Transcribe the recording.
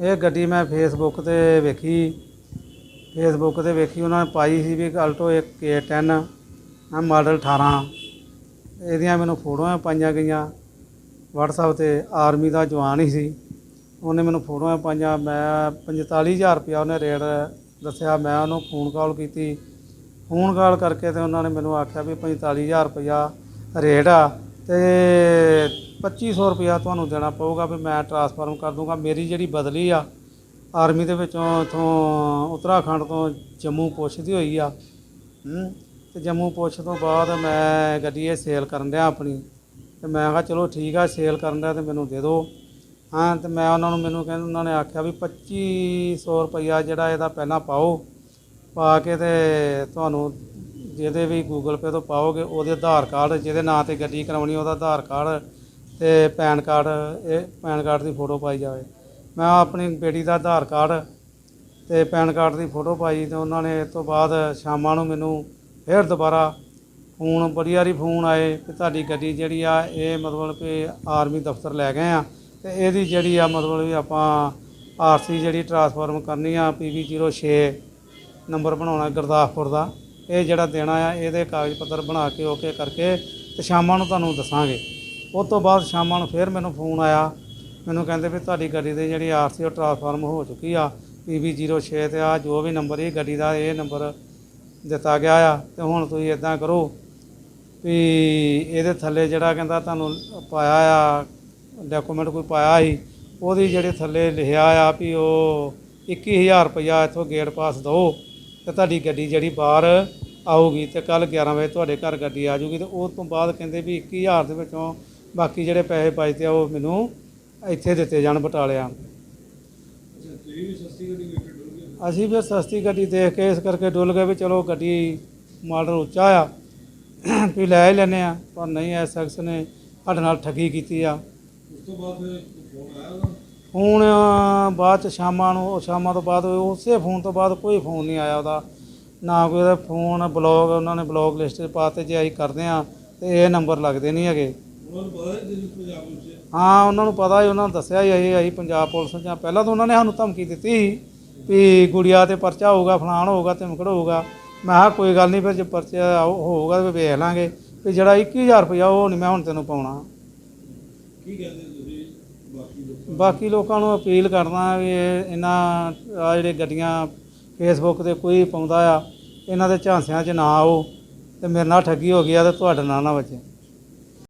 ਇਹ ਗੱਡੀ ਮੈਂ ਫੇਸਬੁੱਕ ਤੇ ਵੇਖੀ। ਫੇਸਬੁੱਕ ਤੇ ਵੇਖੀ, ਉਹਨਾਂ ਨੇ ਪਾਈ ਸੀ ਵੀ ਅਲਟੋ ਇੱਕ K10 ਆ ਮਾਡਲ 18 ਇਹਦੀਆਂ ਮੈਨੂੰ ਫੋਟੋਆਂ ਪਾਈਆਂ ਗਈਆਂ। WhatsApp ਤੇ ਆਰਮੀ ਦਾ ਜਵਾਨ ਹੀ ਸੀ। ਉਹਨੇ ਮੈਨੂੰ ਫੋਟੋਆਂ ਪਾਈਆਂ। ਮੈਂ 45000 ਰੁਪਇਆ ਉਹਨੇ ਰੇਟ ਦੱਸਿਆ। ਮੈਂ ਉਹਨੂੰ ਫੋਨ ਕਾਲ ਕੀਤੀ। ਫੋਨ ਕਾਲ ਕਰਕੇ ਤੇ ਉਹਨਾਂ ਨੇ ਮੈਨੂੰ ਆਖਿਆ ਵੀ 45000 ਰੁਪਇਆ ਰੇਟ ਆ। ਤੇ 2500 ਰੁਪਇਆ ਤੁਹਾਨੂੰ ਦੇਣਾ ਪਊਗਾ ਵੀ ਮੈਂ ਟਰਾਂਸਫਰਮ ਕਰ ਦੂੰਗਾ। ਮੇਰੀ ਜਿਹੜੀ ਬਦਲੀ ਆ ਆਰਮੀ ਦੇ ਵਿੱਚੋਂ ਇਥੋਂ ਉੱਤਰਾਖੰਡ ਤੋਂ ਜੰਮੂ ਪੁੱਛ ਦੀ ਹੋਈ ਆ। ਹੂੰ, ਤੇ ਜੰਮੂ ਪੁੱਛ ਤੋਂ ਬਾਅਦ ਮੈਂ ਗੱਡੀ ਇਹ ਸੇਲ ਕਰਨ ਡਿਆ ਆਪਣੀ। ਤੇ ਮੈਂ ਕਿਹਾ ਚਲੋ ਠੀਕ ਆ ਸੇਲ ਕਰਨ ਡਿਆ ਤੇ ਮੈਨੂੰ ਦੇ ਦਿਓ ਹਾਂ, ਤੇ ਮੈਂ ਉਹਨਾਂ ਨੂੰ ਮੈਨੂੰ ਕਹਿੰਦੇ, ਉਹਨਾਂ ਨੇ ਆਖਿਆ ਵੀ 2500 ਰੁਪਇਆ ਜਿਹੜਾ ਇਹਦਾ ਪਹਿਲਾਂ ਪਾਓ, ਪਾ ਕੇ ਤੇ ਤੁਹਾਨੂੰ ਜਿਹਦੇ ਵੀ ਗੂਗਲ ਪੇ ਤੋਂ ਪਾਓਗੇ, ਉਹਦੇ ਆਧਾਰ ਕਾਰਡ, ਜਿਹਦੇ ਨਾਂ ਤੇ ਗੱਡੀ ਕਰਾਉਣੀ, ਉਹਦਾ ਆਧਾਰ ਕਾਰਡ ਤੇ ਪੈਨ ਕਾਰਡ, ਇਹ ਪੈਨ ਕਾਰਡ ਦੀ ਫੋਟੋ ਪਾਈ ਜਾਵੇ। ਮੈਂ ਆਪਣੀ ਬੇਟੀ ਦਾ ਆਧਾਰ ਕਾਰਡ ਤੇ ਪੈਨ ਕਾਰਡ ਦੀ ਫੋਟੋ ਪਾਈ ਤੇ ਉਹਨਾਂ ਨੇ ਇਸ ਤੋਂ ਬਾਅਦ ਸ਼ਾਮਾਂ ਨੂੰ ਮੈਨੂੰ ਫਿਰ ਦੁਬਾਰਾ ਫੋਨ, ਬੜੀ ਵਾਰੀ ਫੋਨ ਆਏ ਕਿ ਤੁਹਾਡੀ ਗੱਡੀ ਜਿਹੜੀ ਆ, ਇਹ ਮਤਲਬ ਕਿ ਆਰਮੀ ਦਫ਼ਤਰ ਲੈ ਗਏ ਆ ਤੇ ਇਹਦੀ ਜਿਹੜੀ ਆ ਮਤਲਬ ਵੀ ਆਪਾਂ ਆਰਸੀ ਜਿਹੜੀ ਟਰਾਂਸਫਾਰਮ ਕਰਨੀ ਆ ਪੀਵੀ 06 ਨੰਬਰ ਬਣਾਉਣਾ ਗੁਰਦਾਸਪੁਰ ਦਾ। ਇਹ ਜਿਹੜਾ ਦੇਣਾ ਆ ਇਹਦੇ ਕਾਗਜ਼ ਪੱਤਰ ਬਣਾ ਕੇ ਓਕੇ ਕਰਕੇ ਤੇ ਸ਼ਾਮਾਂ ਨੂੰ ਤੁਹਾਨੂੰ ਦੱਸਾਂਗੇ। ਉਸ ਤੋਂ ਬਾਅਦ ਸ਼ਾਮਾਂ ਨੂੰ ਫਿਰ ਮੈਨੂੰ ਫੋਨ ਆਇਆ। ਮੈਨੂੰ ਕਹਿੰਦੇ ਵੀ ਤੁਹਾਡੀ ਗੱਡੀ ਦੀ ਜਿਹੜੀ ਆਰਸੀ ਉਹ ਟਰਾਂਸਫਾਰਮ ਹੋ ਚੁੱਕੀ ਆ। ਪੀਵੀ 06 ਤੇ ਆ, ਜੋ ਵੀ ਨੰਬਰ ਇਹ ਗੱਡੀ ਦਾ ਇਹ ਨੰਬਰ ਦਿੱਤਾ ਗਿਆ ਆ, ਤੇ ਹੁਣ ਤੁਸੀਂ ਇਦਾਂ ਕਰੋ ਵੀ ਇਹਦੇ ਥੱਲੇ ਜਿਹੜਾ ਕਹਿੰਦਾ ਤੁਹਾਨੂੰ ਪਾਇਆ ਆ, ਡਾਕੂਮੈਂਟ ਕੋਈ ਪਾਇਆ ਸੀ, ਉਹਦੀ ਜਿਹੜੇ ਥੱਲੇ ਲਿਖਿਆ ਆ ਵੀ ਉਹ 21000 ਰੁਪਇਆ ਇੱਥੋਂ ਗੇਟ ਪਾਸ ਦਿਓ। ਤੇ ਤੁਹਾਡੀ ਗੱਡੀ ਜਿਹੜੀ ਬਾਹਰ ਆਊਗੀ ਤੇ ਕੱਲ 11 ਵਜੇ ਤੁਹਾਡੇ ਘਰ ਗੱਡੀ ਆ ਜਾਊਗੀ ਤੇ ਉਸ ਤੋਂ ਬਾਅਦ ਕਹਿੰਦੇ ਵੀ 21000 ਦੇ ਵਿੱਚੋਂ ਬਾਕੀ ਜਿਹੜੇ ਪੈਸੇ ਬਚਦੇ ਆ ਉਹ ਮੈਨੂੰ ਇੱਥੇ ਦਿੱਤੇ ਜਾਣ ਬਟਾਲਿਆਂ। ਅਸੀਂ ਫਿਰ ਸਸਤੀ ਗੱਡੀ ਦੇਖ ਕੇ ਇਸ ਕਰਕੇ ਡੁੱਲ ਗਏ ਵੀ ਚਲੋ ਗੱਡੀ ਮਾਡਲ ਉੱਚਾ ਆ ਵੀ ਲੈ ਹੀ ਲੈਨੇ ਆ ਪਰ ਨਹੀਂ ਐ ਸ਼ਖਸ ਨੇ ਸਾਡੇ ਨਾਲ ਠੱਗੀ ਕੀਤੀ ਆ। ਉਸ ਤੋਂ ਬਾਅਦ ਫੋਨ ਆਇਆ ਉਹਦਾ? ਹੁਣ ਬਾਅਦ ਚ ਸ਼ਾਮਾਂ ਨੂੰ ਉਹ ਸ਼ਾਮਾਂ ਤੋਂ ਬਾਅਦ ਉਸੇ ਫੋਨ ਤੋਂ ਬਾਅਦ ਕੋਈ ਫੋਨ ਨਹੀਂ ਆਇਆ ਉਹਦਾ। ਨਾ ਕੋਈ ਉਹਦਾ ਫੋਨ ਬਲੌਗ ਉਹਨਾਂ ਨੇ ਬਲੌਗ ਲਿਸਟ 'ਚ ਪਾਤੇ ਜੇ ਅਸੀਂ ਕਰਦੇ ਆ ਤੇ ਇਹ ਨੰਬਰ ਲੱਗਦੇ ਨਹੀਂ ਹੈਗੇ। ਹੈ ਉਹਨਾਂ ਨੂੰ ਪਤਾ ਹੀ ਉਹਨਾਂ ਨੇ ਦੱਸਿਆ ਹੀ ਇਹ ਅਸੀਂ ਪੰਜਾਬ ਪੁਲਿਸ ਜਾਂ ਪਹਿਲਾਂ ਤਾਂ ਉਹਨਾਂ ਨੇ ਸਾਨੂੰ ਧਮਕੀ ਦਿੱਤੀ ਸੀ ਵੀ ਗੁੜੀਆ ਤੇ ਪਰਚਾ ਹੋਊਗਾ ਫਲਾਣ ਹੋਊਗਾ ਧਮਕੜ ਹੋਊਗਾ। ਮੈਂ ਕਿਹਾ ਕੋਈ ਗੱਲ ਨਹੀਂ ਫਿਰ ਜੇ ਪਰਚਾ ਹੋਊਗਾ ਤੇ ਵੇਖ ਲਾਂਗੇ। ਵੀ ਜਿਹੜਾ 21000 ਰੁਪਇਆ ਉਹ ਨਹੀਂ ਮੈਂ ਹੁਣ ਤੈਨੂੰ ਪਾਉਣਾ। ਕੀ ਕਹਿੰਦੇ ਬਾਕੀ ਲੋਕਾਂ ਨੂੰ ਅਪੀਲ ਕਰਦਾ ਵੀ ਇਹ ਇਹਨਾਂ, ਆ ਜਿਹੜੇ ਗੱਡੀਆਂ ਫੇਸਬੁੱਕ ਤੇ ਕੋਈ ਪਾਉਂਦਾ ਆ, ਇਹਨਾਂ ਦੇ ਝਾਂਸਿਆਂ 'ਚ ਨਾ ਆਓ ਤੇ ਮੇਰੇ ਨਾਲ ਠੱਗੀ ਹੋ ਗਈ ਆ ਤੇ ਤੁਹਾਡੇ ਨਾਲ ਨਾ ਬਚੇ